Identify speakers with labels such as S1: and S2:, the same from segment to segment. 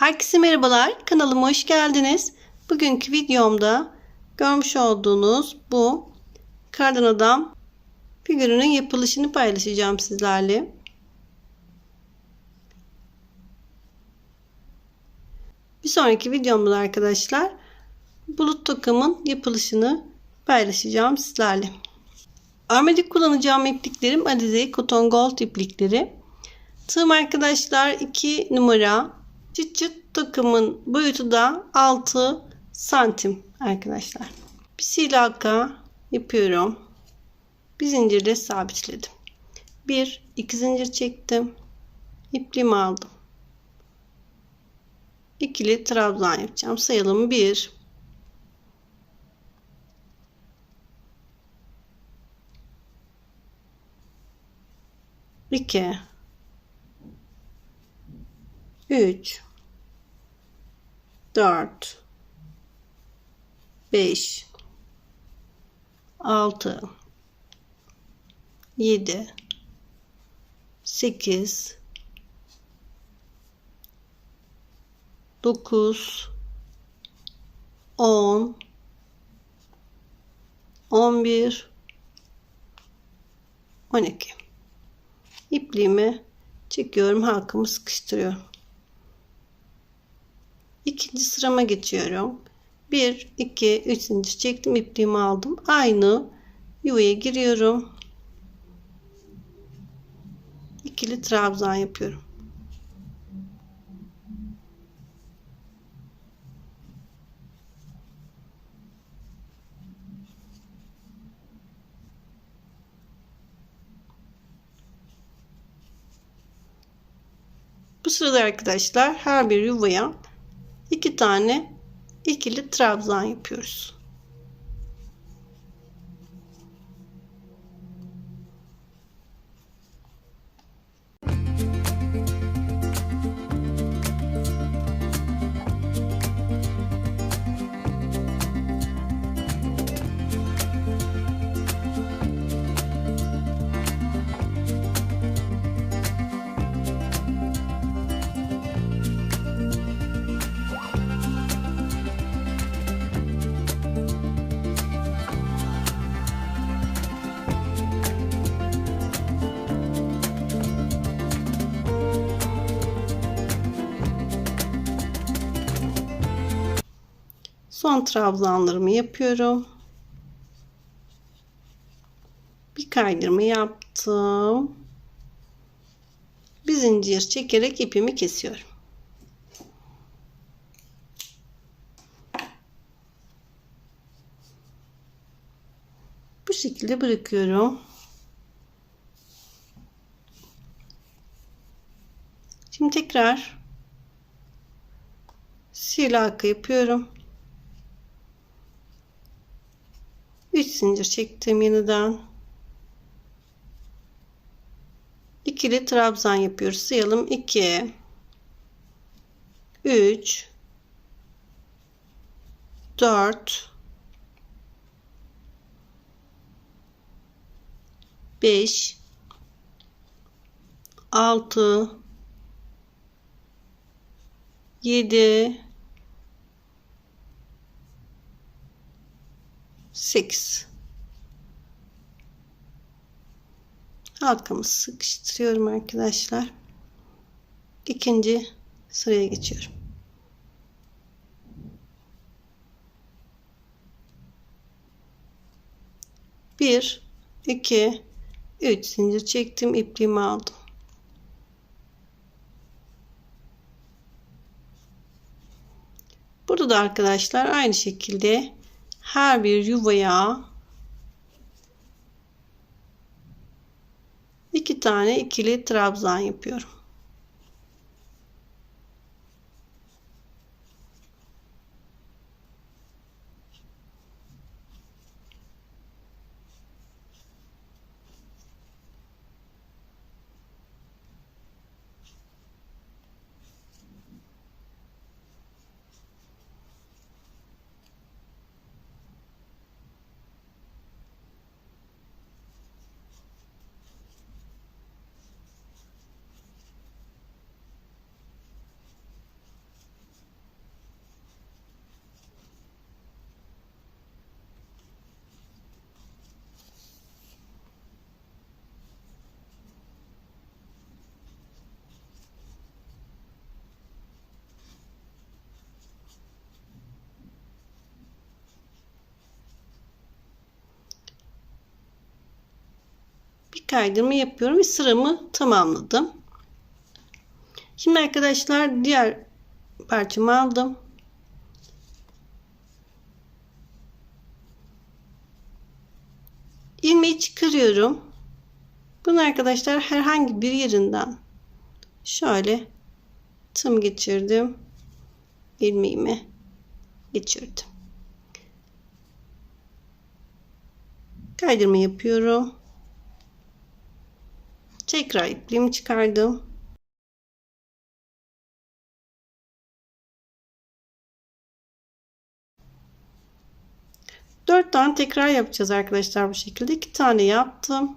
S1: Herkese merhabalar. Kanalıma hoş geldiniz. Bugünkü videomda görmüş olduğunuz bu kardan adam figürünün yapılışını paylaşacağım sizlerle. Bir sonraki videomda arkadaşlar bulut takımın yapılışını paylaşacağım sizlerle. Armadik kullanacağım ipliklerim Alize Cotton Gold iplikleri. Tığım arkadaşlar 2 numara Çıt çıt takımın boyutu da 6 santim arkadaşlar. Bir silaka yapıyorum. Bir zincirle sabitledim. Bir iki zincir çektim. İpliğimi aldım. İkili trabzan yapacağım. Sayalım bir 2 3 4 5 6 7 8 9 10 11 12 İpliğimi çekiyorum halkımı sıkıştırıyorum ikinci sırama geçiyorum. 1 2 3 çektim ipliğimi aldım. Aynı yuvaya giriyorum. İkili trabzan yapıyorum. Bu sırada arkadaşlar her bir yuvaya iki tane ikili trabzan yapıyoruz. son trabzanlarımı yapıyorum bir kaydırma yaptım bir zincir çekerek ipimi kesiyorum bu şekilde bırakıyorum şimdi tekrar sihirli halka yapıyorum 3 zincir çektim yeniden ikili trabzan yapıyoruz sayalım 2 3 4 5 6 7 8 halkamı sıkıştırıyorum arkadaşlar ikinci sıraya geçiyorum Bir, iki, üç zincir çektim ipliğimi aldım burada da arkadaşlar aynı şekilde her bir yuvaya iki tane ikili trabzan yapıyorum. Kaydırma yapıyorum ve sıramı tamamladım. Şimdi arkadaşlar diğer parçamı aldım. ilmeği çıkarıyorum. Bunu arkadaşlar herhangi bir yerinden şöyle tım geçirdim. ilmeğimi geçirdim. Kaydırma yapıyorum. Tekrar ipliğimi çıkardım. Dört tane tekrar yapacağız arkadaşlar bu şekilde. iki tane yaptım.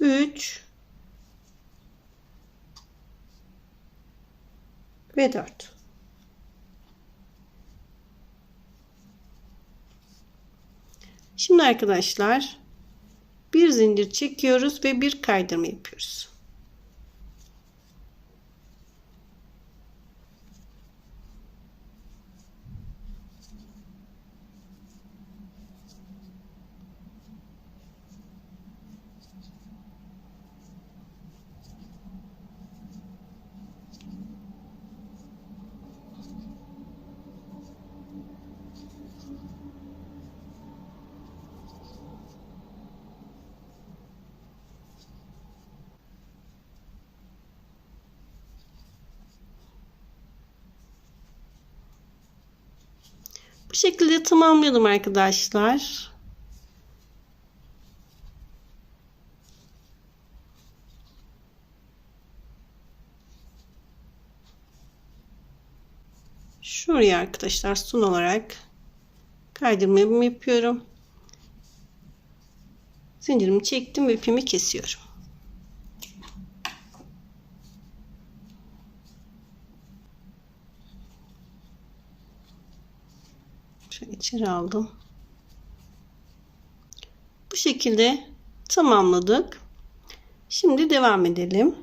S1: Üç. Ve dört. Şimdi arkadaşlar bir zincir çekiyoruz ve bir kaydırma yapıyoruz. şekilde tamamlayalım arkadaşlar. Şuraya arkadaşlar son olarak kaydırmamı yapıyorum. Zincirimi çektim ve ipimi kesiyorum. Şöyle içeri aldım. Bu şekilde tamamladık. Şimdi devam edelim.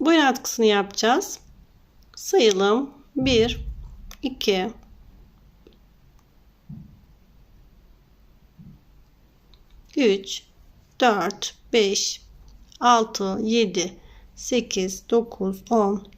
S1: Boyun atkısını yapacağız. Sayalım. 1 2 3 4 5 6 7 8 9 10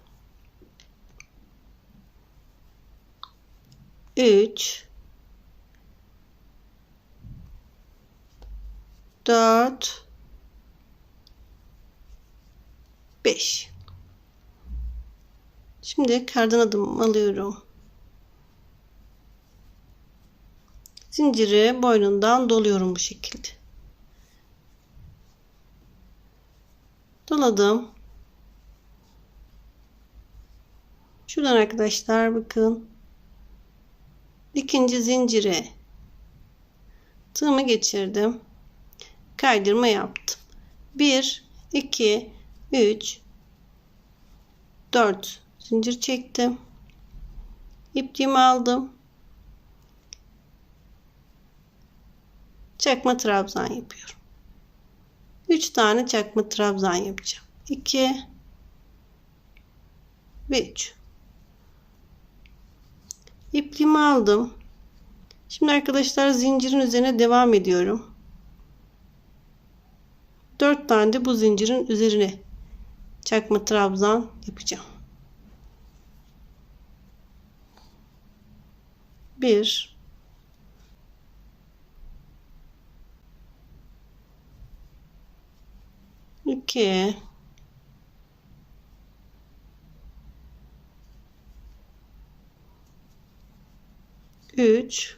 S1: 3 4 5 Şimdi kardan adım alıyorum. Zinciri boynundan doluyorum bu şekilde. Doladım. Şuradan arkadaşlar bakın ikinci zincire tığımı geçirdim kaydırma yaptım 1 2 3 4 zincir çektim ipliğimi aldım çakma trabzan yapıyorum 3 tane çakma trabzan yapacağım 2 ve 3 İplimi aldım. Şimdi arkadaşlar zincirin üzerine devam ediyorum. 4 tane de bu zincirin üzerine çakma trabzan yapacağım. 1 2 3,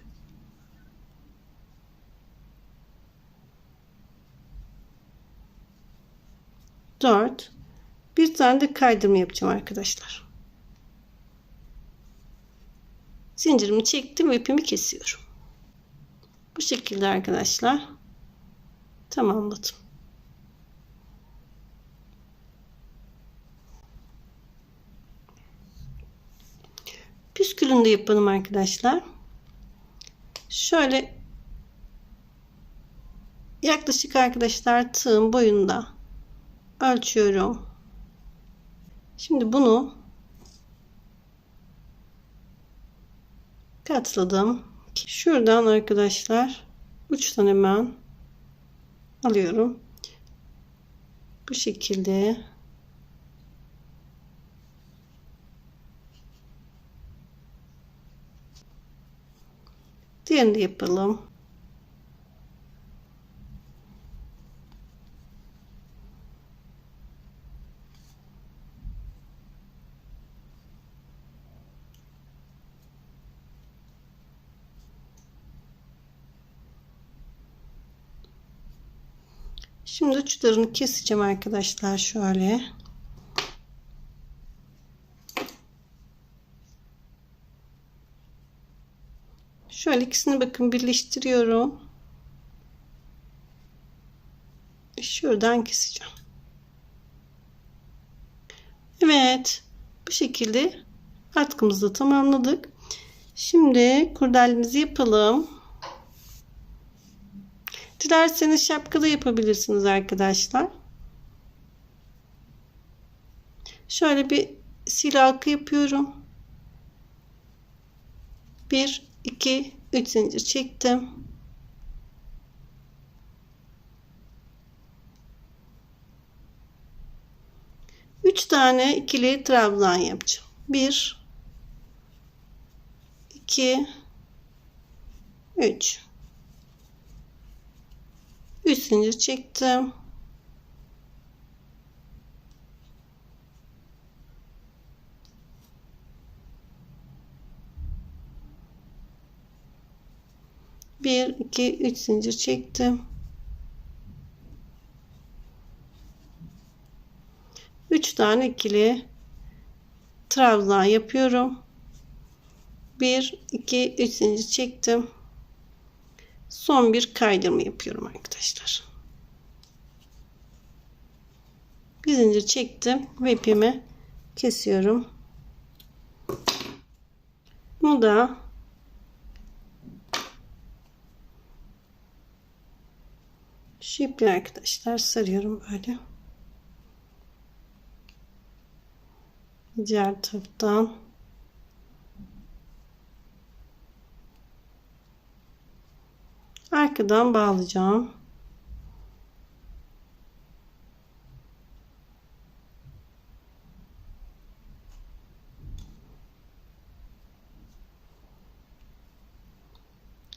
S1: 4, bir tane de kaydırma yapacağım arkadaşlar. Zincirimi çektim ve ipimi kesiyorum. Bu şekilde arkadaşlar tamamladım. Püskülünü de yapalım arkadaşlar. Şöyle yaklaşık arkadaşlar tığın boyunda ölçüyorum. Şimdi bunu katladım. Şuradan arkadaşlar uçtan hemen alıyorum. Bu şekilde diğerini yapalım. Şimdi uçlarını keseceğim arkadaşlar şöyle. Şöyle ikisini bakın birleştiriyorum. Şuradan keseceğim. Evet. Bu şekilde atkımızı da tamamladık. Şimdi kurdelimizi yapalım. Dilerseniz şapkada yapabilirsiniz arkadaşlar. Şöyle bir sil halka yapıyorum. 1 2 3 zincir çektim. Üç tane ikili trabzan yapacağım. Bir, iki, üç. Üç zincir çektim. 1 2 3 zincir çektim 3 tane ikili trabzan yapıyorum 1 2 3 zincir çektim son bir kaydırma yapıyorum arkadaşlar bir zincir çektim ve ipimi kesiyorum bu da Şu arkadaşlar sarıyorum böyle. Diğer taraftan arkadan bağlayacağım.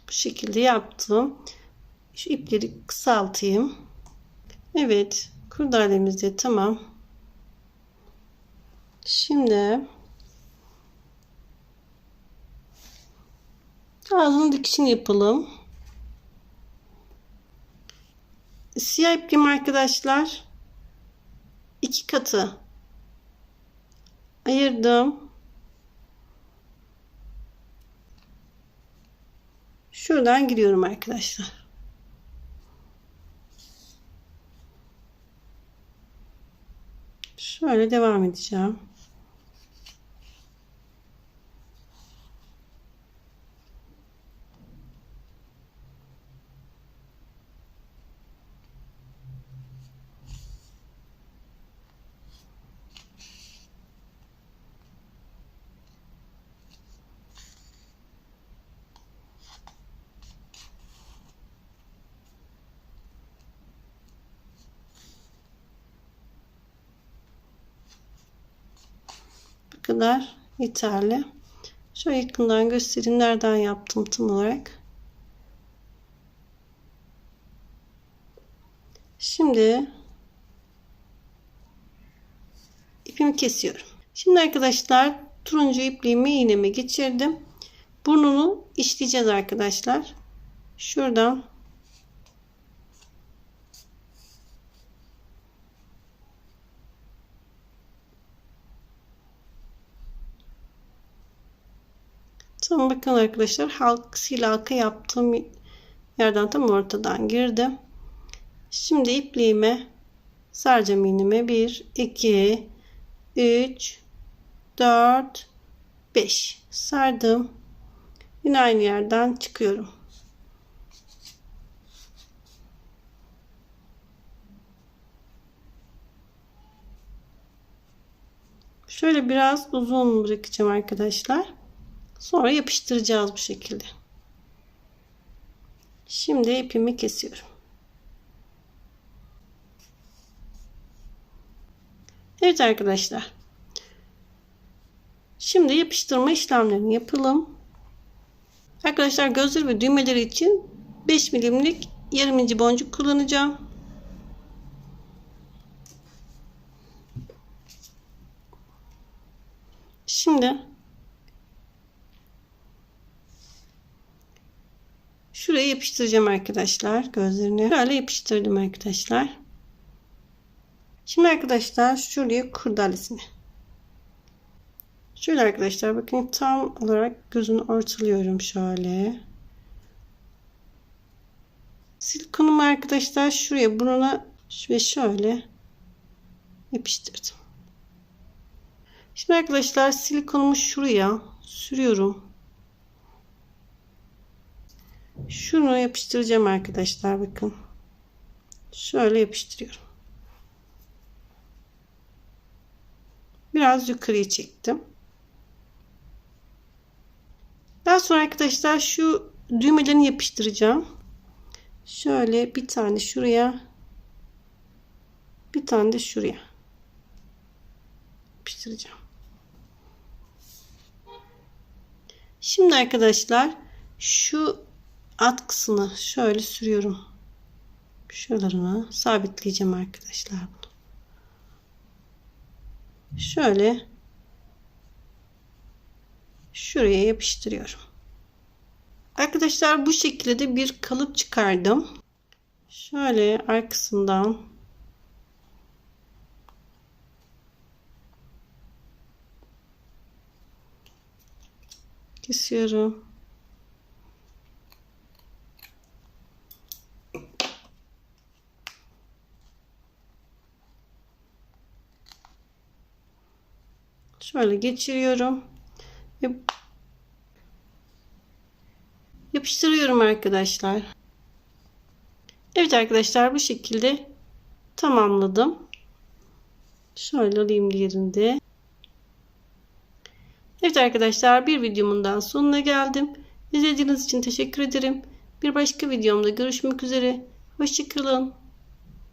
S1: Bu şekilde yaptım. Şu ipleri kısaltayım. Evet. Kurdalemiz de tamam. Şimdi ağzının dikişini yapalım. Siyah ipim arkadaşlar iki katı ayırdım. Şuradan giriyorum arkadaşlar. Şöyle devam edeceğim. kadar yeterli. Şöyle yakından göstereyim nereden yaptım tam olarak. Şimdi ipimi kesiyorum. Şimdi arkadaşlar turuncu ipliğimi iğneme geçirdim. Burnunu işleyeceğiz arkadaşlar. Şuradan bakın arkadaşlar halk silaka yaptığım yerden tam ortadan girdim. Şimdi ipliğime saracağım iğneme 1 2 3 4 5 sardım. Yine aynı yerden çıkıyorum. Şöyle biraz uzun bırakacağım arkadaşlar. Sonra yapıştıracağız bu şekilde. Şimdi ipimi kesiyorum. Evet arkadaşlar. Şimdi yapıştırma işlemlerini yapalım. Arkadaşlar gözler ve düğmeleri için 5 milimlik yarım inci boncuk kullanacağım. Şimdi Şuraya yapıştıracağım arkadaşlar gözlerini. şöyle yapıştırdım arkadaşlar. Şimdi arkadaşlar şuraya kurdalesini. Şöyle arkadaşlar bakın tam olarak gözünü ortalıyorum şöyle. Silikonumu arkadaşlar şuraya buruna ve şöyle yapıştırdım. Şimdi arkadaşlar silikonumu şuraya sürüyorum şunu yapıştıracağım arkadaşlar bakın şöyle yapıştırıyorum biraz yukarıya çektim daha sonra arkadaşlar şu düğmelerini yapıştıracağım şöyle bir tane şuraya bir tane de şuraya yapıştıracağım şimdi arkadaşlar şu alt kısmına şöyle sürüyorum. Şuralarına sabitleyeceğim arkadaşlar Şöyle şuraya yapıştırıyorum. Arkadaşlar bu şekilde de bir kalıp çıkardım. Şöyle arkasından kesiyorum. Şöyle geçiriyorum. Ve yapıştırıyorum arkadaşlar. Evet arkadaşlar bu şekilde tamamladım. Şöyle alayım diğerinde. Evet arkadaşlar bir videomundan sonuna geldim. İzlediğiniz için teşekkür ederim. Bir başka videomda görüşmek üzere. Hoşçakalın.